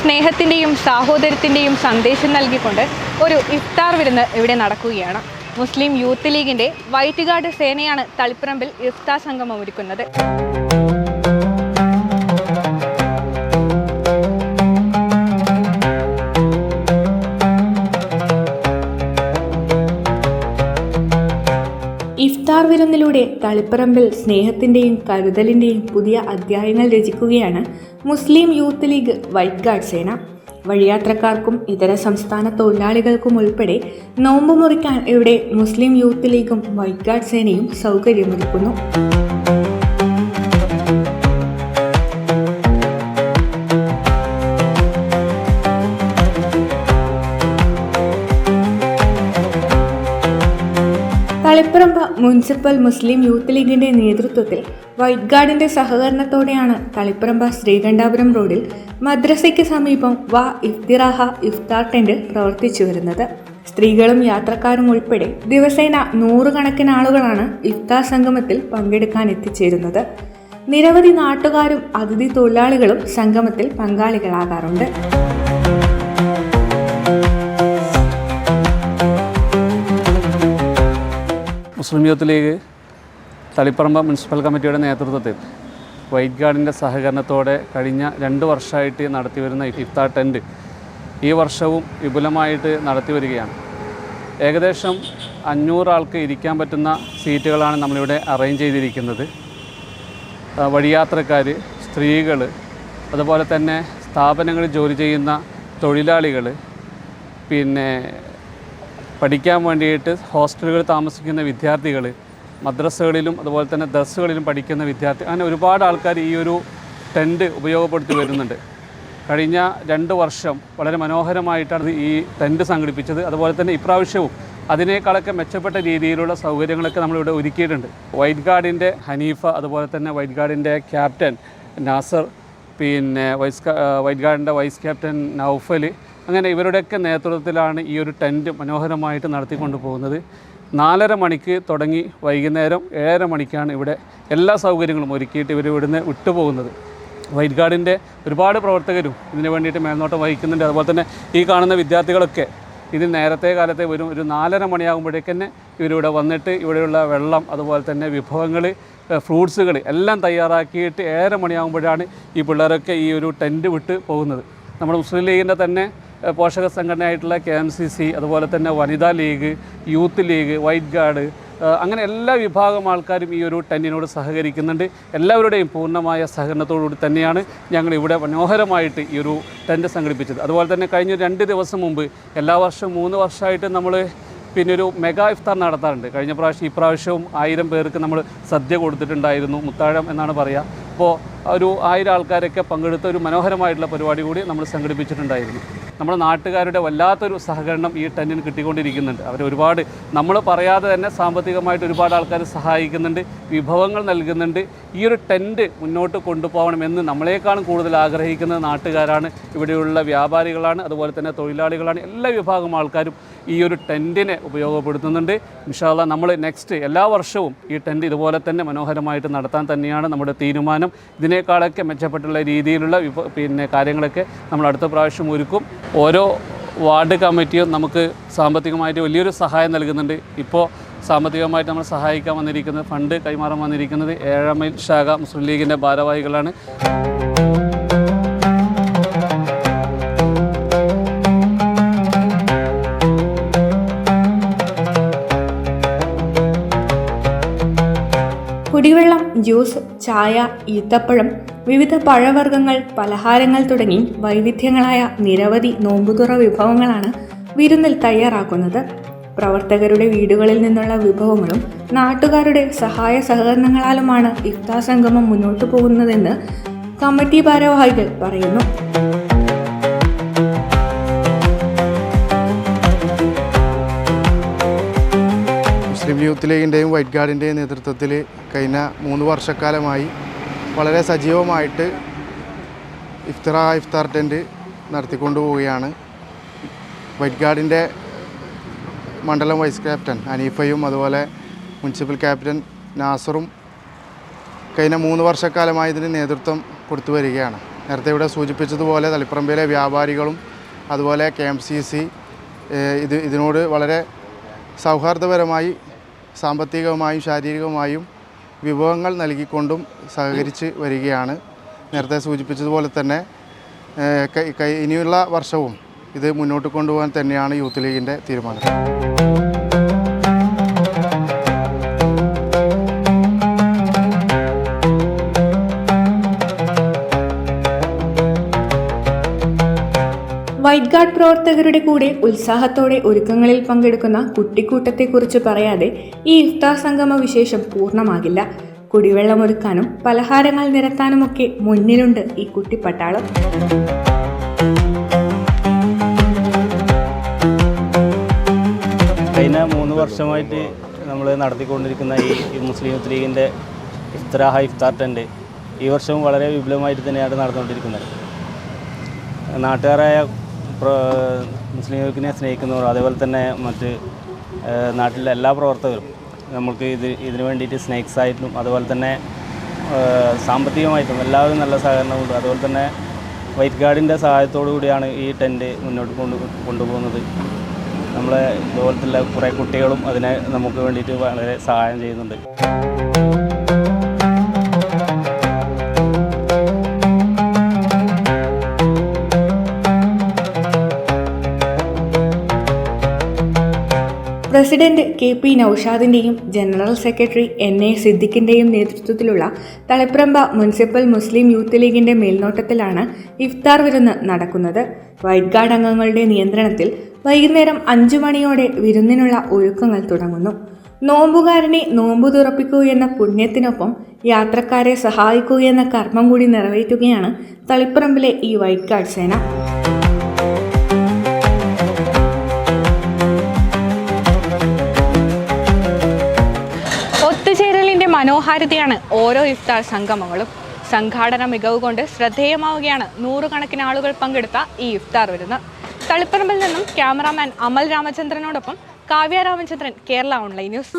സ്നേഹത്തിന്റെയും സാഹോദര്യത്തിന്റെയും സന്ദേശം നൽകിക്കൊണ്ട് ഒരു ഇഫ്താർ വിരുന്ന് ഇവിടെ നടക്കുകയാണ്. മുസ്ലിം യൂത്ത് ലീഗിന്റെ വൈറ്റ് ഗാർഡ് സേനയാണ് തളിപ്പറമ്പിൽ ഇഫ്താ സംഗമം ഒരുക്കുന്നത്. ഇഫ്താർ വിരുന്നിലൂടെ തളിപ്പറമ്പിൽ സ്നേഹത്തിന്റെയും കരുതലിന്റെയും പുതിയ അധ്യായങ്ങൾ രചിക്കുകയാണ് Muslim youth league white guard സേന. വഴിയാത്രക്കാർക്കും ഇതര സംസ്ഥാന തൊഴിലാളികൾക്കും ഉൾപ്പെടെ നോമ്പ് മുറിക്കാൻ ഇവിടെ മുസ്ലിം യൂത്ത് ലീഗും വൈറ്റ് ഗാർഡ് സേനയും സൗകര്യമൊരുക്കുന്നു. തളിപ്പറമ്പ് മുനിസിപ്പൽ മുസ്ലിം യൂത്ത് ലീഗിന്റെ നേതൃത്വത്തിൽ വൈറ്റ് ഗാർഡിന്റെ സഹകരണത്തോടെയാണ് തളിപ്പറമ്പ ശ്രീകണ്ഠാപുരം റോഡിൽ മദ്രസയ്ക്ക് സമീപം വ ഇഫ്തിറാഹ ഇഫ്താർ ടെന്റ് പ്രവർത്തിച്ചു വരുന്നത്. സ്ത്രീകളും യാത്രക്കാരും ഉൾപ്പെടെ ദിവസേന നൂറുകണക്കിന് ആളുകളാണ് ഇഫ്താർ സംഗമത്തിൽ പങ്കെടുക്കാൻ എത്തിച്ചേരുന്നത്. നിരവധി നാട്ടുകാരും അതിഥി തൊഴിലാളികളും സംഗമത്തിൽ പങ്കാളികളാകാറുണ്ട്. Muslim youth league Taliparamba municipal കമ്മിറ്റിയുടെ നേതൃത്വത്തിൽ വൈറ്റ് ഗാർഡിന്റെ സഹകരണത്തോടെ കഴിഞ്ഞ രണ്ട് വർഷമായിട്ട് നടത്തി വരുന്ന ഇഫ്താർ ടെന്റ് ഈ വർഷവും വിപുലമായിട്ട് നടത്തി വരികയാണ് ഏകദേശം അഞ്ഞൂറാൾക്ക് ഇരിക്കാൻ പറ്റുന്ന സീറ്റുകളാണ് നമ്മളിവിടെ അറേഞ്ച് ചെയ്തിരിക്കുന്നത്. വഴിയാത്രക്കാർ സ്ത്രീകൾ അതുപോലെ തന്നെ സ്ഥാപനങ്ങളിൽ ജോലി ചെയ്യുന്ന തൊഴിലാളികൾ പിന്നെ പഠിക്കാൻ വേണ്ടിയിട്ട് ഹോസ്റ്റലുകളിൽ താമസിക്കുന്ന വിദ്യാർത്ഥികൾ മദ്രസകളിലും അതുപോലെ തന്നെ ദർസുകളിലും പഠിക്കുന്ന വിദ്യാർത്ഥി അങ്ങനെ ഒരുപാട് ആൾക്കാർ ഈ ഒരു ടെന്റ് ഉപയോഗപ്പെടുത്തി വരുന്നുണ്ട്. കഴിഞ്ഞ രണ്ട് വർഷം വളരെ മനോഹരമായിട്ടാണ് ഈ ടെന്റ് സംഘടിപ്പിച്ചത്. അതുപോലെ തന്നെ ഇപ്രാവശ്യവും അതിനേക്കാളൊക്കെ മെച്ചപ്പെട്ട രീതിയിലുള്ള സൗകര്യങ്ങളൊക്കെ നമ്മളിവിടെ ഒരുക്കിയിട്ടുണ്ട്. വൈറ്റ് ഗാർഡിന്റെ ഹനീഫ അതുപോലെ തന്നെ വൈറ്റ് ഗാർഡിന്റെ ക്യാപ്റ്റൻ നാസർ പിന്നെ വൈസ് വൈറ്റ് ഗാർഡിന്റെ വൈസ് ക്യാപ്റ്റൻ നൗഫൽ അങ്ങനെ ഇവരുടെയൊക്കെ നേതൃത്വത്തിലാണ് ഈ ഒരു ടെന്റ് മനോഹരമായിട്ട് നടത്തിക്കൊണ്ട് പോകുന്നത് നാലര മണിക്ക് തുടങ്ങി വൈകുന്നേരം ഏഴര മണിക്കാണ് ഇവിടെ എല്ലാ സൗകര്യങ്ങളും ഒരുക്കിയിട്ട് ഇവർ ഇവിടുന്ന് വിട്ടുപോകുന്നത്. വൈറ്റ് ഗാർഡിന്റെ ഒരുപാട് പ്രവർത്തകരും ഇതിന് വേണ്ടിയിട്ട് മേൽനോട്ടം വഹിക്കുന്നുണ്ട്. അതുപോലെ തന്നെ ഈ കാണുന്ന വിദ്യാർത്ഥികളൊക്കെ ഇതിൽ നേരത്തെ കാലത്തെ വരും ഒരു നാലര മണിയാകുമ്പോഴേക്ക് തന്നെ ഇവരിവിടെ വന്നിട്ട് ഇവിടെയുള്ള വെള്ളം അതുപോലെ തന്നെ വിഭവങ്ങൾ ഫ്രൂട്ട്സുകൾ എല്ലാം തയ്യാറാക്കിയിട്ട് ഏഴര മണിയാകുമ്പോഴാണ് ഈ പിള്ളേരൊക്കെ ഈ ഒരു ടെന്റ് വിട്ട് പോകുന്നത്. നമ്മുടെ മുസ്ലിം ലീഗിന്റെ തന്നെ പോഷക സംഘടനയായിട്ടുള്ള കെ എം സി സി അതുപോലെ തന്നെ വനിതാ league youth league white guard അങ്ങനെ എല്ലാ വിഭാഗം ആൾക്കാരും ഈ ഒരു ടെന്നിനോട് സഹകരിക്കുന്നുണ്ട്. എല്ലാവരുടെയും പൂർണമായ സഹകരണത്തോടുകൂടി തന്നെയാണ് ഞങ്ങൾ ഇവിടെ മനോഹരമായിട്ട് ഈ ഒരു ടെന്റ് സംഘടിപ്പിച്ചത്. അതുപോലെ തന്നെ കഴിഞ്ഞ രണ്ട് ദിവസം മുമ്പ് എല്ലാ വർഷവും മൂന്ന് വർഷമായിട്ട് നമ്മൾ പിന്നെ ഒരു മെഗാ ഇഫ്താർ നടത്താറുണ്ട്. കഴിഞ്ഞ പ്രാവശ്യം ഇപ്രാവശ്യവും പ്രാവശ്യവും ആയിരം പേർക്ക് നമ്മൾ സദ്യ കൊടുത്തിട്ടുണ്ടായിരുന്നു മുത്താഴം എന്നാണ് പറയുക അപ്പോൾ ഒരു ആയിരം ആൾക്കാരൊക്കെ പങ്കെടുത്ത ഒരു മനോഹരമായിട്ടുള്ള പരിപാടി കൂടി നമ്മൾ സംഘടിപ്പിച്ചിട്ടുണ്ടായിരുന്നു. നമ്മുടെ നാട്ടുകാരുടെ വല്ലാത്തൊരു സഹകരണം ഈ ടെന്റിന് കിട്ടിക്കൊണ്ടിരിക്കുന്നുണ്ട്. അവർ ഒരുപാട് നമ്മൾ പറയാതെ തന്നെ സാമ്പത്തികമായിട്ട് ഒരുപാട് ആൾക്കാർ സഹായിക്കുന്നുണ്ട് വിഭവങ്ങൾ നൽകുന്നുണ്ട്. ഈ ഒരു ടെന്റ് മുന്നോട്ട് കൊണ്ടുപോകണമെന്ന് നമ്മളെക്കാളും കൂടുതൽ ആഗ്രഹിക്കുന്ന നാട്ടുകാരാണ്. ഇവിടെയുള്ള വ്യാപാരികളാണ് അതുപോലെ തന്നെ തൊഴിലാളികളാണ്. എല്ലാ വിഭാഗം ആൾക്കാരും ഈ ഒരു ടെന്റിനെ ഉപയോഗപ്പെടുത്തുന്നുണ്ട്. ഇൻഷാല്ല നമ്മൾ നെക്സ്റ്റ് എല്ലാ വർഷവും ഈ ടെന്റ് ഇതുപോലെ തന്നെ മനോഹരമായിട്ട് നടത്താൻ തന്നെയാണ് നമ്മുടെ തീരുമാനം. ഇതിനേക്കാളൊക്കെ മെച്ചപ്പെട്ടുള്ള രീതിയിലുള്ള പിന്നെ കാര്യങ്ങളൊക്കെ നമ്മൾ അടുത്ത പ്രാവശ്യം ഒരുക്കും. ഓരോ വാർഡ് കമ്മിറ്റിയും നമുക്ക് സാമ്പത്തികമായിട്ട് വലിയൊരു സഹായം നൽകുന്നുണ്ട്. ഇപ്പോൾ സാമ്പത്തികമായിട്ട് നമ്മൾ സഹായിക്കാൻ വന്നിരിക്കുന്നത് ഫണ്ട് കൈമാറാൻ വന്നിരിക്കുന്നത് ഏഴാമൈൽ ശാഖ മുസ്ലിം ലീഗിന്റെ ഭാരവാഹികളാണ്. കുടിവെള്ളം ജ്യൂസ് ചായ ഈത്തപ്പഴം വിവിധ പഴവർഗങ്ങൾ പലഹാരങ്ങൾ തുടങ്ങി വൈവിധ്യങ്ങളായ നിരവധി നോമ്പുതുറ വിഭവങ്ങളാണ് വിരുന്നിൽ തയ്യാറാക്കുന്നത്. പ്രവർത്തകരുടെ വീടുകളിൽ നിന്നുള്ള വിഭവങ്ങളും നാട്ടുകാരുടെ സഹായ സഹകരണങ്ങളാലുമാണ് ഇഫ്താർ സംഗമം മുന്നോട്ടു പോകുന്നതെന്ന് കമ്മിറ്റി ഭാരവാഹികൾ പറയുന്നു. മുസ്ലിം യൂത്ത് ലീഗിന്റെയും വൈറ്റ് ഗാർഡിന്റെയും നേതൃത്വത്തിൽ കഴിഞ്ഞ മൂന്ന് വർഷക്കാലമായി വളരെ സജീവമായിട്ട് ഇഫ്തറ ഇഫ്താർ ടെന്റ് നടത്തിക്കൊണ്ടു പോവുകയാണ്. വൈറ്റ് ഗാർഡിന്റെ മണ്ഡലം വൈസ് ക്യാപ്റ്റൻ അനീഫയും അതുപോലെ മുനിസിപ്പൽ ക്യാപ്റ്റൻ നാസറും കഴിഞ്ഞ മൂന്ന് വർഷക്കാലമായി ഇതിന് നേതൃത്വം കൊടുത്തു വരികയാണ്. നേരത്തെ ഇവിടെ സൂചിപ്പിച്ചതുപോലെ തളിപ്പറമ്പിലെ വ്യാപാരികളും അതുപോലെ കെ എം സി സി ഇത് ഇതിനോട് വളരെ സൗഹാർദ്ദപരമായി സാമ്പത്തികമായും ശാരീരികമായും വിഭവങ്ങൾ നൽകിക്കൊണ്ടും സഹകരിച്ച് വരികയാണ്. നേരത്തെ സൂചിപ്പിച്ചതുപോലെ തന്നെ ഇനിയുള്ള വർഷവും ഇത് മുന്നോട്ട് കൊണ്ടുപോകാൻ തന്നെയാണ് യൂത്ത് ലീഗിന്റെ തീരുമാനം. വൈറ്റ് ഗാർഡ് പ്രവർത്തകരുടെ കൂടെ ഉത്സാഹത്തോടെ ഒരുക്കങ്ങളിൽ പങ്കെടുക്കുന്ന കുട്ടിക്കൂട്ടത്തെക്കുറിച്ച് പറയാതെ ഈ ഇഫ്താർ സംഗമ വിശേഷം പൂർണമാകില്ല. കുടിവെള്ളമൊരുക്കാനും പലഹാരങ്ങൾ നിരത്താനുമൊക്കെ മുന്നിലുണ്ട് ഈ കുട്ടിപ്പട്ടാളം. കഴിഞ്ഞ മൂന്ന് വർഷമായിട്ട് നമ്മൾ നടത്തിക്കൊണ്ടിരിക്കുന്ന ഈ മുസ്ലിം ലീഗിന്റെ ഇഫ്തറാഹ ഇഫ്താർ ടെന്റ് ഈ വർഷവും വളരെ വിപുലമായിട്ട് തന്നെയാണ് നടന്നുകൊണ്ടിരിക്കുന്നത്. നാട്ടുകാരായ പ്ര- മുസ്ലിം സ്നേഹിക്കുന്നവർ അതേപോലെ തന്നെ മറ്റ് നാട്ടിലെ എല്ലാ പ്രവർത്തകരും നമുക്ക് ഇത് ഇതിനു വേണ്ടിയിട്ട് സ്നേക്സ് ആയിട്ടും അതുപോലെ തന്നെ സാമ്പത്തികമായിട്ടും എല്ലാവരും നല്ല സഹകരണമുണ്ട് അതുപോലെ തന്നെ വൈറ്റ് ഗാർഡിന്റെ സഹായത്തോടു കൂടിയാണ് ഈ ടെന്റ് മുന്നോട്ട് കൊണ്ട് കൊണ്ടുപോകുന്നത്. നമ്മളെ ഇതുപോലത്തെ കുറേ കുട്ടികളും അതിനെ നമുക്ക് വേണ്ടിയിട്ട് വളരെ സഹായം ചെയ്യുന്നുണ്ട്. പ്രസിഡന്റ് കെ പി നൌഷാദിന്റെയും ജനറൽ സെക്രട്ടറി എൻ എ സിദ്ദിഖിന്റെയും നേതൃത്വത്തിലുള്ള തളിപ്രമ്പ മുനിസിപ്പൽ മുസ്ലിം യൂത്ത് ലീഗിന്റെ മേൽനോട്ടത്തിലാണ് ഇഫ്താർ വിരുന്ന് നടക്കുന്നത്. വൈറ്റ് ഗാർഡ് അംഗങ്ങളുടെ നിയന്ത്രണത്തിൽ വൈകുന്നേരം അഞ്ചു മണിയോടെ വിരുന്നിനുള്ള ഒരുക്കങ്ങൾ തുടങ്ങുന്നു. നോമ്പുകാരനെ നോമ്പു തുറപ്പിക്കൂ എന്ന പുണ്യത്തിനൊപ്പം യാത്രക്കാരെ സഹായിക്കൂ എന്ന കർമ്മം കൂടി നിറവേറ്റുകയാണ് തളിപ്പറമ്പിലെ ഈ വൈറ്റ് ഗാർഡ് സേന. മനോഹാരിതയാണ് ഓരോ ഇഫ്താർ സംഗമങ്ങളും. സംഘാടന മികവ് കൊണ്ട് ശ്രദ്ധേയമാവുകയാണ് നൂറുകണക്കിന് ആളുകൾ പങ്കെടുത്ത ഈ ഇഫ്താർ വിരുന്ന്. തളിപ്പറമ്പിൽ നിന്നും ക്യാമറാമാൻ അമൽ രാമചന്ദ്രനോടൊപ്പം കാവ്യ രാമചന്ദ്രൻ കേരള ഓൺലൈൻ ന്യൂസ്.